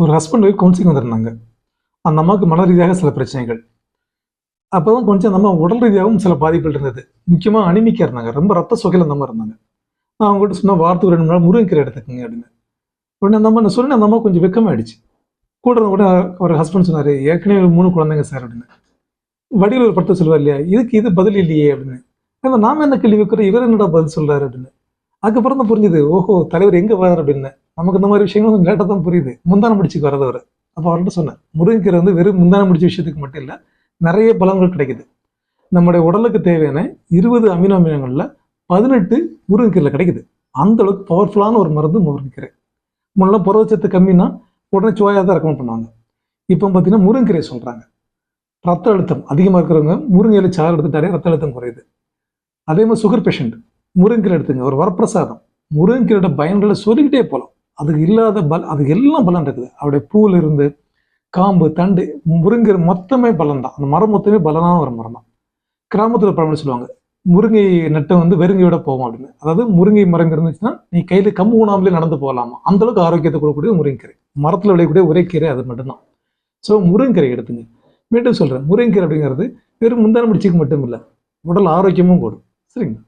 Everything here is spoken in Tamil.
ஒரு ஹஸ்பண்ட் கவுன்சிலிங் வந்திருந்தாங்க. அந்த அம்மாவுக்கு மன ரீதியாக சில பிரச்சனைகள். அப்போதான் கொஞ்சம் நம்ம உடல் ரீதியாகவும் சில பாதிப்புகள் இருந்தது. முக்கியமாக அனிமிக்கா இருந்தாங்க. ரொம்ப ரத்த சுகையில் அந்த மாதிரி இருந்தாங்க. நான் அவங்ககிட்ட சொன்ன வாரத்துக்கு ரெண்டு நாள் நேரம் முருங்கைக்கீரை எடுத்துக்கங்க அப்படின்னு. உடனே அந்த அம்மா நான் சொன்னேன் அந்த அம்மா கொஞ்சம் வெக்கமாயிடுச்சு. கூட இருந்த கூட அவர் ஹஸ்பண்ட் சொன்னார் ஏற்கனவே மூணு குழந்தைங்க சார் அப்படின்னு. வடிவில் ஒரு படத்தை சொல்லுவார் இல்லையா இதுக்கு இது பதில் இல்லையே அப்படின்னு. ஏன்னா நாம என்ன கேள்வி வைக்கிறோம் இவர் என்னடா பதில் சொல்றாரு அப்படின்னு. அதுக்கப்புறம் தான் புரிஞ்சுது ஓஹோ தலைவர் எங்க வரார் அப்படின்னு. நமக்கு இந்த மாதிரி விஷயங்கள் கொஞ்சம் லேட்டாக தான் புரியுது. முந்தானம் முடிச்சுக்கு வரதவர் அப்போ அவர்கிட்ட சொன்னேன் முருங்கைக்கீரை வந்து வெறும் முந்தானம் முடிச்ச விஷயத்துக்கு மட்டும் இல்லை நிறைய பலன்கள் கிடைக்குது. நம்முடைய உடலுக்கு தேவையான இருபது அமினோ அமிலங்கள்ல பதினெட்டு முருங்கைக்கீரையில் கிடைக்குது. அந்த அளவுக்கு பவர்ஃபுல்லான ஒரு மருந்து முருங்கைக்கீரை. முன்னெல்லாம் புரதச்சத்து கம்மின்னா உடனே சுவையாக தான் ரெக்கமெண்ட் பண்ணுவாங்க. இப்போ பார்த்தீங்கன்னா முருங்கைக்கீரை சொல்றாங்க. ரத்த அழுத்தம் அதிகமாக இருக்கிறவங்க முருங்கையில சாறு எடுத்துட்டாலே ரத்த அழுத்தம் குறையுது. அதே மாதிரி சுகர் பேஷண்ட் முருங்கீரை எடுத்துங்க. ஒரு வரப்பிரசாதம். முருங்கைக்கீரோட பயன்களை சொல்லிக்கிட்டே போகலாம் அதுக்கு இல்லாத பல அதுக்கு எல்லாம் பலன் இருக்குது. அவருடைய பூவில் இருந்து காம்பு தண்டு முருங்கை மொத்தமே பலன் தான் அந்த மரம் மொத்தமே பலனான ஒரு மரம் தான் கிராமத்தில் பழமொழி சொல்லுவாங்க முருங்கை நட்டை வந்து வெறுங்கையோட போவோம் அப்படின்னு. அதாவது முருங்கை மரம் இருந்துச்சுன்னா நீ கையில் கம்பு ஊனாமலே நடந்து போகலாமா? அந்த அளவுக்கு ஆரோக்கியத்தை கொடுக்கக்கூடிய முருங்கைக்கீரை. மரத்தில் விளையக்கூடிய ஒரே கீரை அது மட்டும்தான். ஸோ முருங்கைக்கீரை எடுத்துங்க. மீண்டும் சொல்கிறேன் முருங்கைக்கீரை அப்படிங்கிறது வெறும் முந்தான முடிச்சுக்கு மட்டும் இல்லை உடல் ஆரோக்கியமும் கூடும். சரிங்களா?